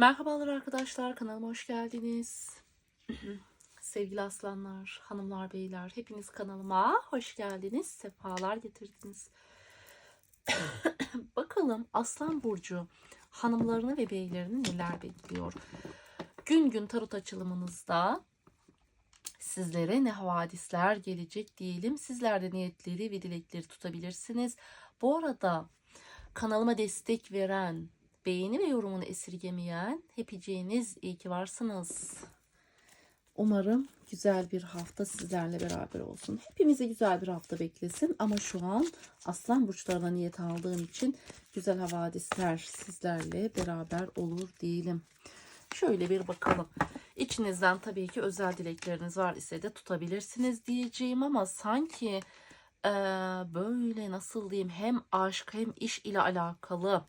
Merhabalar arkadaşlar, kanalıma hoş geldiniz. Sevgili aslanlar, hanımlar, beyler, hepiniz kanalıma hoş geldiniz, sefalar getirdiniz. Bakalım Aslan Burcu hanımlarını ve beylerini neler bekliyor? Gün gün tarot açılımınızda sizlere ne havadisler gelecek diyelim. Sizler de niyetleri ve dilekleri tutabilirsiniz. Bu arada kanalıma destek veren, beğeni ve yorumunu esirgemeyen hepiciğiniz iyi ki varsınız. Umarım güzel bir hafta sizlerle beraber olsun. Hepimize güzel bir hafta beklesin ama şu an aslan burçlarına niyet aldığım için güzel havadisler sizlerle beraber olur diyelim. Şöyle bir bakalım. İçinizden tabii ki özel dilekleriniz var ise de tutabilirsiniz diyeceğim ama sanki eee, böyle nasıl diyeyim hem aşk hem iş ile alakalı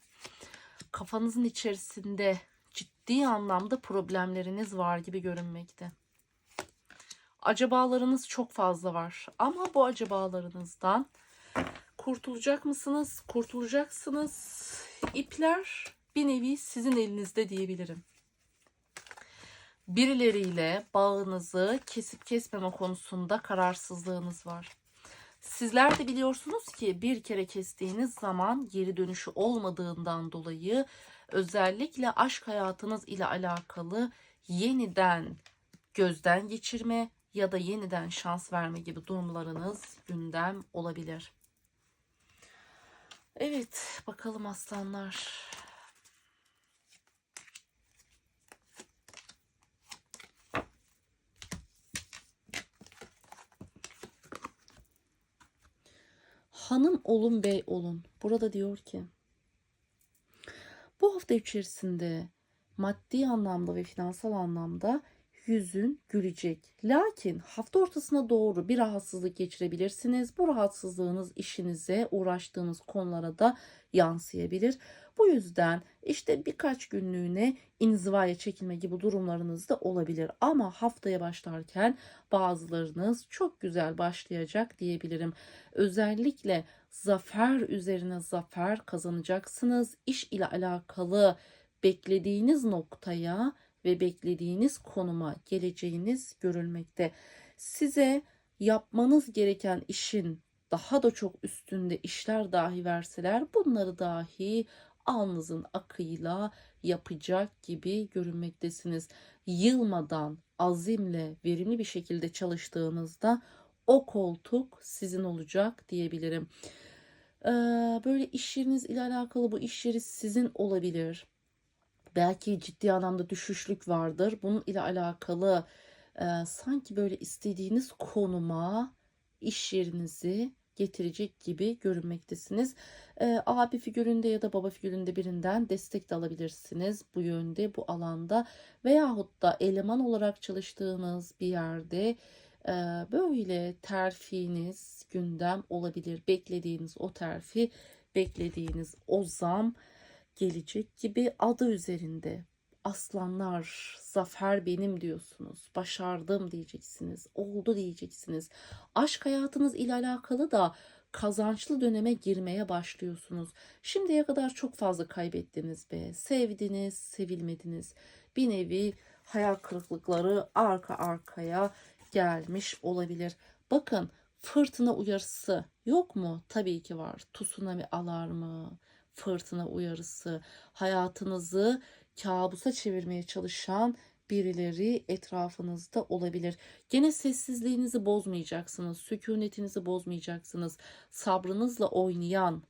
kafanızın içerisinde ciddi anlamda problemleriniz var gibi görünmekte. Acabalarınız çok fazla var ama bu acabalarınızdan kurtulacak mısınız? Kurtulacaksınız. İpler bir nevi sizin elinizde diyebilirim. Birileriyle bağınızı kesip kesmeme konusunda kararsızlığınız var. Sizler de biliyorsunuz ki bir kere kestiğiniz zaman geri dönüşü olmadığından dolayı özellikle aşk hayatınız ile alakalı yeniden gözden geçirme ya da yeniden şans verme gibi durumlarınız gündem olabilir. Evet, bakalım aslanlar. Hanım olun bey olun. Burada diyor ki bu hafta içerisinde maddi anlamda ve finansal anlamda yüzün gülecek. Lakin hafta ortasına doğru bir rahatsızlık geçirebilirsiniz. Bu rahatsızlığınız işinize, uğraştığınız konulara da yansıyabilir. Bu yüzden işte birkaç günlüğüne inzivaya çekilme gibi durumlarınız da olabilir. Ama haftaya başlarken bazılarınız çok güzel başlayacak diyebilirim. Özellikle zafer üzerine zafer kazanacaksınız. İş ile alakalı beklediğiniz noktaya ve beklediğiniz konuma geleceğiniz görülmekte. Size yapmanız gereken işin daha da çok üstünde işler dahi verseler bunları dahi alnınızın akıyla yapacak gibi görünmektesiniz. Yılmadan, azimle, verimli bir şekilde çalıştığınızda o koltuk sizin olacak diyebilirim. Ee, böyle iş yeriniz ile alakalı bu iş yeri sizin olabilir belki ciddi anlamda düşüşlük vardır. Bunun ile alakalı e, sanki böyle istediğiniz konuma iş yerinizi getirecek gibi görünmektesiniz. E, abi figüründe ya da baba figüründe birinden destek de alabilirsiniz bu yönde, bu alanda veyahut da eleman olarak çalıştığınız bir yerde e, böyle terfiniz gündem olabilir. Beklediğiniz o terfi, beklediğiniz o zam gelecek gibi adı üzerinde. Aslanlar, zafer benim diyorsunuz. Başardım diyeceksiniz. Oldu diyeceksiniz. Aşk hayatınız ile alakalı da kazançlı döneme girmeye başlıyorsunuz. Şimdiye kadar çok fazla kaybettiniz be. Sevdiniz, sevilmediniz. Bir nevi hayal kırıklıkları arka arkaya gelmiş olabilir. Bakın fırtına uyarısı yok mu? Tabii ki var. Tsunami alarmı, fırtına uyarısı, hayatınızı kabusa çevirmeye çalışan birileri etrafınızda olabilir. Gene sessizliğinizi bozmayacaksınız, sükunetinizi bozmayacaksınız. Sabrınızla oynayan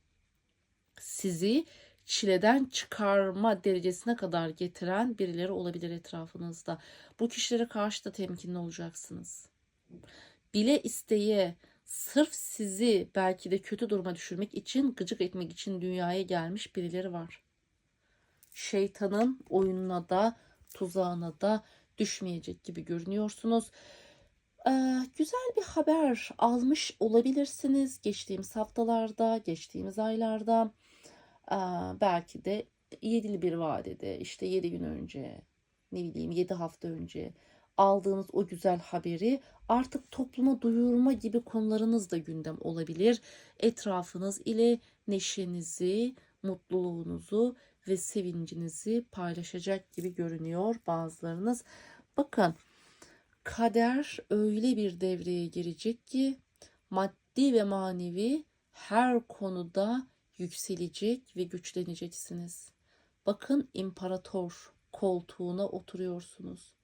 sizi çileden çıkarma derecesine kadar getiren birileri olabilir etrafınızda. Bu kişilere karşı da temkinli olacaksınız. Bile isteye, sırf sizi belki de kötü duruma düşürmek için, gıcık etmek için dünyaya gelmiş birileri var. Şeytanın oyununa da, tuzağına da düşmeyecek gibi görünüyorsunuz. Ee, güzel bir haber almış olabilirsiniz geçtiğimiz haftalarda, geçtiğimiz aylarda. Ee, belki de yedili bir vadede, işte yedi gün önce, ne bileyim yedi hafta önce aldığınız o güzel haberi artık topluma duyurma gibi konularınız da gündem olabilir. Etrafınız ile neşenizi, mutluluğunuzu ve sevincinizi paylaşacak gibi görünüyor bazılarınız. Bakın kader öyle bir devreye girecek ki maddi ve manevi her konuda yükselecek ve güçleneceksiniz. Bakın imparator koltuğuna oturuyorsunuz.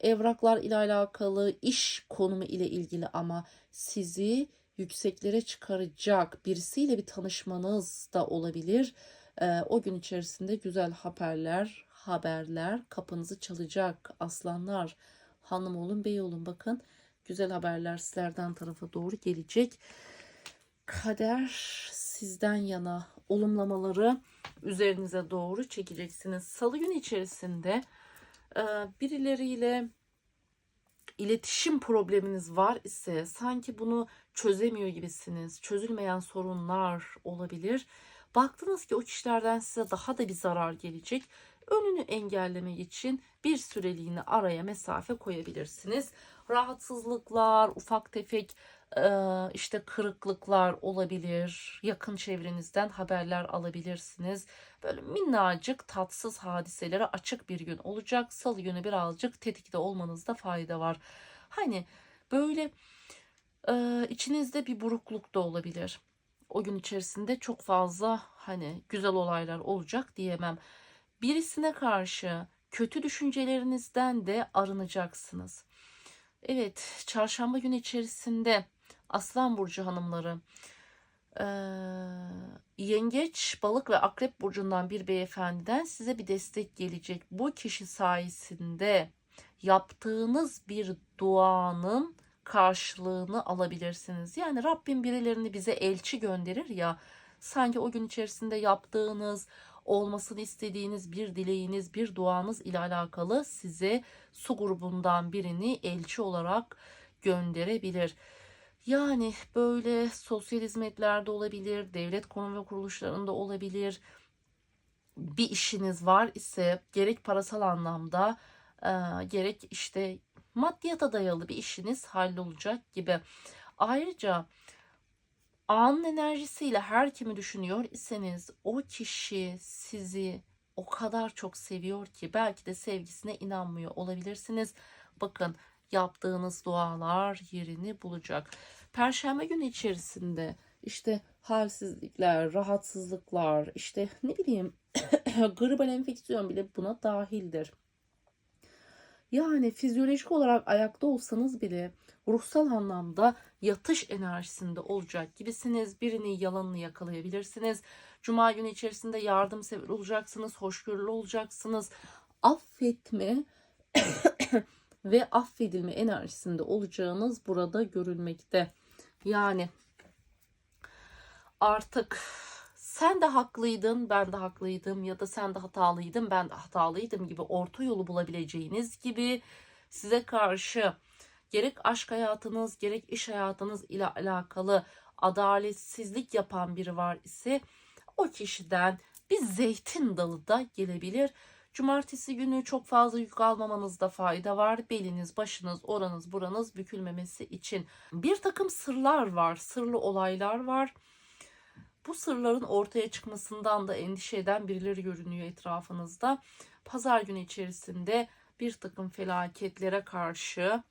Evraklar ile alakalı, iş konumu ile ilgili ama sizi yükseklere çıkaracak birisiyle bir tanışmanız da olabilir. Ee, o gün içerisinde güzel haberler, haberler kapınızı çalacak aslanlar. Hanım olun, bey olun bakın. Güzel haberler sizlerden tarafa doğru gelecek. Kader sizden yana olumlamaları üzerinize doğru çekeceksiniz. Salı günü içerisinde birileriyle iletişim probleminiz var ise sanki bunu çözemiyor gibisiniz. Çözülmeyen sorunlar olabilir. Baktınız ki o kişilerden size daha da bir zarar gelecek. Önünü engellemek için bir süreliğine araya mesafe koyabilirsiniz. Rahatsızlıklar, ufak tefek işte kırıklıklar olabilir. Yakın çevrenizden haberler alabilirsiniz. Böyle minnacık tatsız hadiselere açık bir gün olacak. Salı günü birazcık tetikte olmanızda fayda var. Hani böyle içinizde bir burukluk da olabilir. O gün içerisinde çok fazla hani güzel olaylar olacak diyemem. Birisine karşı kötü düşüncelerinizden de arınacaksınız. Evet, çarşamba günü içerisinde Aslan Burcu hanımları, eee, yengeç, balık ve akrep burcundan bir beyefendiden size bir destek gelecek. Bu kişi sayesinde yaptığınız bir duanın karşılığını alabilirsiniz. Yani Rabbim birilerini bize elçi gönderir ya, sanki o gün içerisinde yaptığınız, olmasını istediğiniz bir dileğiniz, bir duanız ile alakalı size su grubundan birini elçi olarak gönderebilir. Yani böyle sosyal hizmetlerde olabilir, devlet kurum ve kuruluşlarında olabilir. Bir işiniz var ise gerek parasal anlamda e, gerek işte maddiyata dayalı bir işiniz hallolacak gibi. Ayrıca anın enerjisiyle her kimi düşünüyor iseniz o kişi sizi o kadar çok seviyor ki belki de sevgisine inanmıyor olabilirsiniz. Bakın yaptığınız dualar yerini bulacak. Perşembe günü içerisinde işte halsizlikler, rahatsızlıklar, işte ne bileyim gribal enfeksiyon bile buna dahildir. Yani fizyolojik olarak ayakta olsanız bile ruhsal anlamda yatış enerjisinde olacak gibisiniz. Birinin yalanını yakalayabilirsiniz. Cuma günü içerisinde yardımsever olacaksınız, hoşgörülü olacaksınız. Affetme ve affedilme enerjisinde olacağınız burada görülmekte. Yani artık sen de haklıydın, ben de haklıydım ya da sen de hatalıydın, ben de hatalıydım gibi orta yolu bulabileceğiniz gibi size karşı gerek aşk hayatınız, gerek iş hayatınız ile alakalı adaletsizlik yapan biri var ise o kişiden bir zeytin dalı da gelebilir. Cumartesi günü çok fazla yük almamanızda fayda var. Beliniz, başınız, oranız, buranız bükülmemesi için. Bir takım sırlar var, sırlı olaylar var. Bu sırların ortaya çıkmasından da endişe eden birileri görünüyor etrafınızda. Pazar günü içerisinde bir takım felaketlere karşı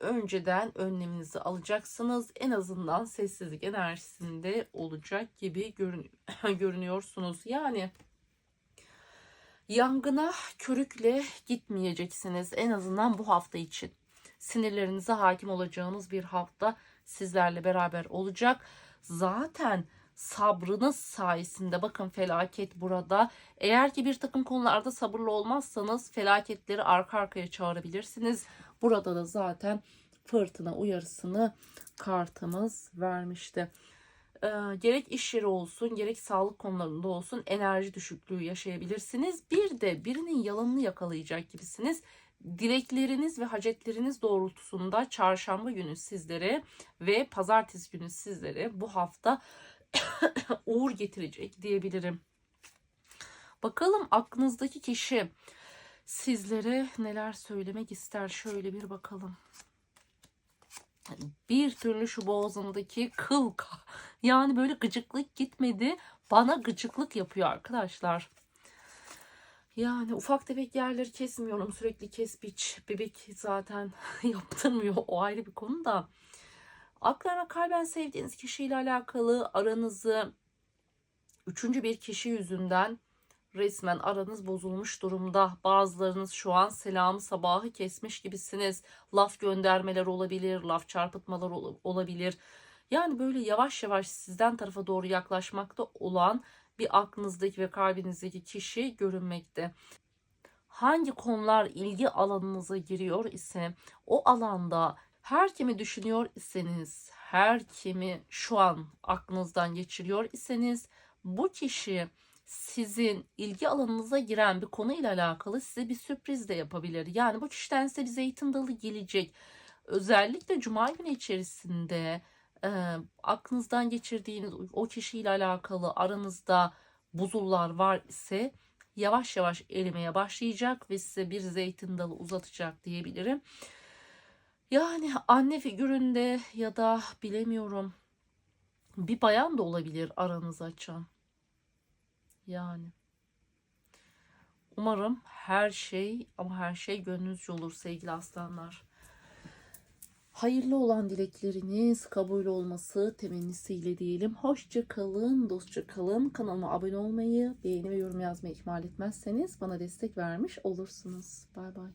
önceden önleminizi alacaksınız. En azından sessizlik enerjisinde olacak gibi görün görünüyorsunuz. Yani yangına körükle gitmeyeceksiniz en azından bu hafta için. Sinirlerinize hakim olacağınız bir hafta sizlerle beraber olacak. Zaten sabrınız sayesinde bakın felaket burada. Eğer ki bir takım konularda sabırlı olmazsanız felaketleri arka arkaya çağırabilirsiniz. Burada da zaten fırtına uyarısını kartımız vermişti. Ee, gerek iş yeri olsun gerek sağlık konularında olsun enerji düşüklüğü yaşayabilirsiniz. Bir de birinin yalanını yakalayacak gibisiniz. Dilekleriniz ve hacetleriniz doğrultusunda çarşamba günü sizlere ve pazartesi günü sizlere bu hafta uğur getirecek diyebilirim. Bakalım aklınızdaki kişi sizlere neler söylemek ister şöyle bir bakalım. Bir türlü şu boğazımdaki kıl yani böyle gıcıklık gitmedi. Bana gıcıklık yapıyor arkadaşlar. Yani ufak tefek yerleri kesmiyorum. Sürekli kes biç. Bebek zaten yaptırmıyor. O ayrı bir konu da. Aklen kalben sevdiğiniz kişiyle alakalı aranızı üçüncü bir kişi yüzünden resmen aranız bozulmuş durumda. Bazılarınız şu an selamı sabahı kesmiş gibisiniz. Laf göndermeler olabilir, laf çarpıtmalar ol- olabilir. Yani böyle yavaş yavaş sizden tarafa doğru yaklaşmakta olan bir aklınızdaki ve kalbinizdeki kişi görünmekte. Hangi konular ilgi alanınıza giriyor ise o alanda her kimi düşünüyor iseniz, her kimi şu an aklınızdan geçiriyor iseniz bu kişi sizin ilgi alanınıza giren bir konu ile alakalı size bir sürpriz de yapabilir. Yani bu kişiden size bir zeytin dalı gelecek. Özellikle cuma günü içerisinde e, aklınızdan geçirdiğiniz o kişiyle alakalı aranızda buzullar var ise yavaş yavaş erimeye başlayacak ve size bir zeytin dalı uzatacak diyebilirim. Yani anne figüründe ya da bilemiyorum bir bayan da olabilir aranızı açan. Yani umarım her şey ama her şey gönlünüzce olur sevgili aslanlar. Hayırlı olan dilekleriniz kabul olması temennisiyle diyelim. Hoşça kalın, dostça kalın. Kanalıma abone olmayı, beğeni ve yorum yazmayı ihmal etmezseniz bana destek vermiş olursunuz. Bay bay.